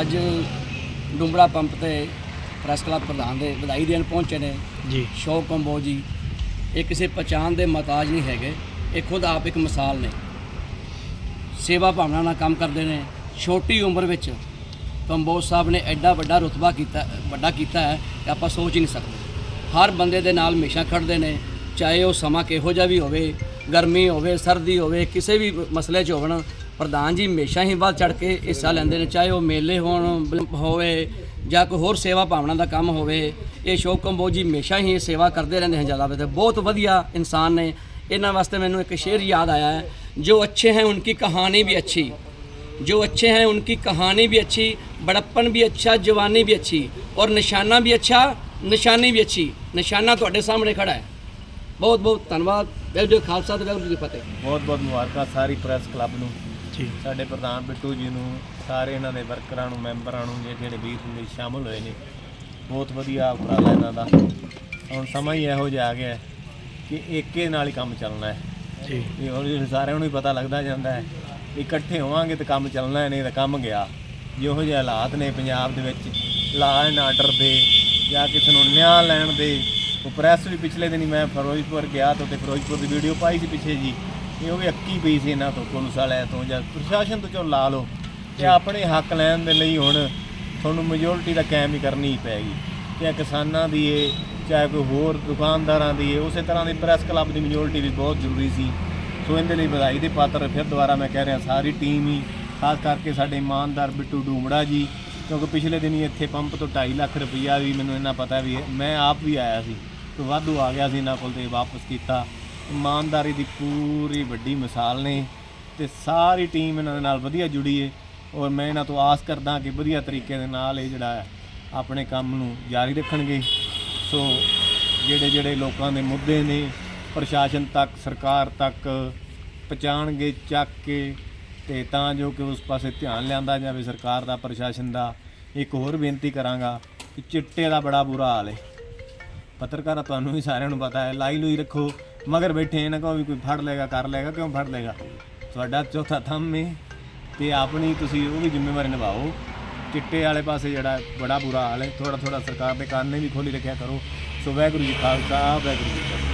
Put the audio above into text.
ਅੱਜ ਡੁੰਬੜਾ ਪੰਪ ਤੇ press club ਪ੍ਰਧਾਨ ਦੇ ਵਧਾਈ ਦੇਣ ਪਹੁੰਚੇ ਨੇ। ਜੀ। ਸ਼ੌਕ ਕੰਬੋ ਜੀ ਇਹ ਕਿਸੇ ਪਛਾਣ ਦੇ ਮਤਾਜ ਨਹੀਂ ਹੈਗੇ ਇਹ ਖੁਦ ਆਪ ਇੱਕ ਮਿਸਾਲ ਨੇ। ਸੇਵਾ ਭਾਵਨਾ ਨਾਲ ਕੰਮ ਕਰਦੇ ਨੇ। ਛੋਟੀ ਉਮਰ ਵਿੱਚ ਕੰਬੋਜ ਸਾਹਿਬ ਨੇ ਐਡਾ ਵੱਡਾ ਰੁਤਬਾ ਕੀਤਾ ਵੱਡਾ ਕੀਤਾ ਹੈ ਕਿ ਆਪਾਂ ਸੋਚ ਹੀ ਨਹੀਂ ਸਕਦੇ। ਹਰ ਬੰਦੇ ਦੇ ਨਾਲ ਹਮੇਸ਼ਾ ਖੜਦੇ ਨੇ ਚਾਹੇ ਉਹ ਸਮਾਂ ਕਿਹੋ ਜਿਹਾ ਵੀ ਹੋਵੇ ਗਰਮੀ ਹੋਵੇ ਸਰਦੀ ਹੋਵੇ ਕਿਸੇ ਵੀ ਮਸਲੇ 'ਚ ਹੋਵਣ ਪ੍ਰਧਾਨ ਜੀ ਹਮੇਸ਼ਾ ਹੀ ਵੱਧ ਚੜ ਕੇ ਹਿੱਸਾ ਲੈਂਦੇ ਨੇ ਚਾਹੇ ਉਹ ਮੇਲੇ ਹੋਣ ਬ- ਹੋਵੇ ਜਾਂ ਕੋਈ ਹੋਰ ਸੇਵਾ ਭਾਵਨਾ ਦਾ ਕੰਮ ਹੋਵੇ ਇਹ ਸ਼ੋਕ ਕੰਬੋਜ ਜੀ ਹਮੇਸ਼ਾ ਹੀ ਇਹ ਸੇਵਾ ਕਰਦੇ ਰਹਿੰਦੇ ਹਨ ਜ਼ਿਆਦਾ ਤੇ ਬਹੁਤ ਵਧੀਆ ਇਨਸਾਨ ਨੇ ਇਹਨਾਂ ਵਾਸਤੇ ਮੈਨੂੰ ਇੱਕ ਸ਼ੇਰ ਯਾਦ ਆਇਆ ਹੈ ਜੋ ਅੱਛੇ हैं उनकी कहानी भी अच्छी जो अच्छे हैं उनकी कहानी भी अच्छी बड़प्पन भी अच्छा जवानी भी अच्छी और निशाना भी अच्छा निशानी भी अच्छी ਨਿਸ਼ਾਨਾ ਤੁਹਾਡੇ ਸਾਹਮਣੇ ਖੜਾ ਹੈ ਬਹੁਤ ਬਹੁਤ ਧੰਨਵਾਦ ਵੈਲ ਜੀ ਖਾਲਸਾ ਤੇ ਵਾਹਿਗੁਰੂ ਜੀ ਕੀ ਫਤਿਹ ਬਹੁਤ ਬਹੁਤ ਮੁਬਾਰਕਾਂ ਸਾਰੀ ਪ੍ਰੈਸ ਕਲੱਬ ਨੂੰ ਜੀ। ਸਾਡੇ ਪ੍ਰਧਾਨ ਬਿੱਟੂ ਜੀ ਨੂੰ ਸਾਰੇ ਇਹਨਾਂ ਦੇ ਵਰਕਰਾਂ ਨੂੰ ਮੈਂਬਰਾਂ ਨੂੰ ਜੇ ਜਿਹੜੇ ਵੀਰ ਨੇ ਸ਼ਾਮਲ ਹੋਏ ਨੇ। ਬਹੁਤ ਵਧੀਆ ਉਪਰਾਲਾ ਇਹਨਾਂ ਦਾ। ਹੁਣ ਸਮਾਂ ਹੀ ਇਹੋ ਜਿਹਾ ਆ ਗਿਆ ਕਿ ਏਕੇ ਨਾਲ ਹੀ ਕੰਮ ਚੱਲਣਾ ਹੈ। ਜੀ। ਇਹ ਹੌਲੀ ਸਾਰਿਆਂ ਨੂੰ ਹੀ ਪਤਾ ਲੱਗਦਾ ਜਾਂਦਾ ਹੈ ਇਕੱਠੇ ਹੋਵਾਂਗੇ ਤਾਂ ਕੰਮ ਚੱਲਣਾ ਹੈ, ਨਹੀਂ ਤਾਂ ਕੰਮ ਗਿਆ। ਜਿਹੋ ਜਿਹੇ ਹਾਲਾਤ ਨੇ ਪੰਜਾਬ ਦੇ ਵਿੱਚ ਲਾ ਐਂਡ ਆਰਡਰ ਦੇ ਜਾਂ ਕਿਸੇ ਨੂੰ ਨਿਆਂ ਲੈਣ ਦੇ ਉਹ ਪ੍ਰੈਸ ਵੀ ਪਿਛਲੇ ਦਿਨੀ ਮੈਂ ਫਿਰੋਜ਼ਪੁਰ ਗਿਆ ਤਾਂ ਉੱਥੇ ਫਿਰੋਜ਼ਪੁਰ ਦੀ ਵੀਡੀਓ ਪਾਈ ਸੀ ਪਿੱਛੇ ਜੀ। ਇਹ ਉਹ ਵੀ ਅੱਕੀ ਪਈ ਸੀ ਇਹਨਾਂ ਤੋਂ ਪੁਲਿਸ ਵਾਲਿਆਂ ਤੋਂ ਜਾਂ ਪ੍ਰਸ਼ਾਸਨ ਤੋਂ ਚੋਂ ਲਾ ਲਓ ਤੇ ਆਪਣੇ ਹੱਕ ਲੈਣ ਦੇ ਲਈ ਹੁਣ ਤੁਹਾਨੂੰ ਮੈਜੋਰਿਟੀ ਦਾ ਕਾਇਮ ਹੀ ਕਰਨੀ ਹੀ ਪੈਗੀ ਚਾਹੇ ਕਿਸਾਨਾਂ ਦੀ ਏ ਚਾਹੇ ਕੋਈ ਹੋਰ ਦੁਕਾਨਦਾਰਾਂ ਦੀ ਏ ਉਸੇ ਤਰ੍ਹਾਂ ਦੀ ਪ੍ਰੈਸ ਕਲੱਬ ਦੀ ਮੈਜੋਰਿਟੀ ਵੀ ਬਹੁਤ ਜ਼ਰੂਰੀ ਸੀ। ਸੋ ਇਹਦੇ ਲਈ ਵਧਾਈ ਦੇ ਪਾਤਰ ਫਿਰ ਦੁਬਾਰਾ ਮੈਂ ਕਹਿ ਰਿਹਾ ਸਾਰੀ ਟੀਮ ਹੀ ਖਾਸ ਕਰਕੇ ਸਾਡੇ ਇਮਾਨਦਾਰ ਬਿੱਟੂ ਡੂਮੜਾ ਜੀ ਕਿਉਂਕਿ ਪਿਛਲੇ ਦਿਨੀ ਇੱਥੇ ਪੰਪ ਤੋਂ 2.5 ਲੱਖ ਰੁਪਈਆ ਵੀ ਮੈਨੂੰ ਇਹਨਾਂ ਪਤਾ ਵੀ। ਮੈਂ ਆਪ ਵੀ ਆਇਆ ਸੀ ਤੇ ਵਾਧੂ ਆ ਗਿਆ ਸੀ ਇਹਨਾਂ ਕੋਲ ਤੇ ਵਾਪਸ ਕੀਤਾ। ਇਮਾਨਦਾਰੀ ਦੀ ਪੂਰੀ ਵੱਡੀ ਮਿਸਾਲ ਨੇ ਤੇ ਸਾਰੀ ਟੀਮ ਇਹਨਾਂ ਦੇ ਨਾਲ ਵਧੀਆ ਜੁੜੀ ਏ ਔਰ ਮੈਂ ਇਹਨਾਂ ਤੋਂ ਆਸ ਕਰਦਾ ਕਿ ਵਧੀਆ ਤਰੀਕੇ ਦੇ ਨਾਲ ਇਹ ਜਿਹੜਾ ਆਪਣੇ ਕੰਮ ਨੂੰ ਜਾਰੀ ਰੱਖਣਗੇ। ਸੋ ਜਿਹੜੇ ਜਿਹੜੇ ਲੋਕਾਂ ਦੇ ਮੁੱਦੇ ਨੇ, ਪ੍ਰਸ਼ਾਸਨ ਤੱਕ, ਸਰਕਾਰ ਤੱਕ ਪਹੁੰਚਾਉਣਗੇ ਚੱਕ ਕੇ ਤੇ ਤਾਂ ਜੋ ਕਿ ਉਸ ਪਾਸੇ ਧਿਆਨ ਲਿਆਂਦਾ ਜਾਵੇ ਸਰਕਾਰ ਦਾ, ਪ੍ਰਸ਼ਾਸਨ ਦਾ, ਇੱਕ ਹੋਰ ਬੇਨਤੀ ਕਰਾਂਗਾ ਕਿ ਚਿੱਟੇ ਦਾ ਬੜਾ ਬੁਰਾ ਹਾਲ ਹੈ ਪੱਤਰਕਾਰਾਂ, ਤੁਹਾਨੂੰ ਵੀ ਸਾਰਿਆਂ ਨੂੰ ਪਤਾ ਹੈ ਲਾਈ ਲੂਈ ਰੱਖੋ। ਮਗਰ ਬੈਠੇ ਇਹਨਾਂ ਕੋ ਵੀ ਕੋਈ ਫੜ ਲੇਗਾ ਕਰ ਲੇਗਾ ਕਿਉਂ ਫੜ ਲੇਗਾ ਤੁਹਾਡਾ ਚੌਥਾ ਥੰਮ ਹੈ ਤੇ ਆਪਣੀ ਤੁਸੀਂ ਉਹ ਵੀ ਜ਼ਿੰਮੇਵਾਰੀ ਨਿਭਾਓ। ਚਿੱਟੇ ਵਾਲੇ ਪਾਸੇ ਜਿਹੜਾ ਬੜਾ ਬੁਰਾ ਹਾਲ ਹੈ ਥੋੜਾ ਥੋੜਾ ਸਰਕਾਰ ਦੇ ਕੰਨ ਨੇ ਵੀ ਖੋਲੀ ਰੱਖਿਆ ਕਰੋ। ਸੋ ਵਾਹਿਗੁਰੂ ਜੀ ਖਾਲਸਾ, ਵਾਹਿਗੁਰੂ ਜੀ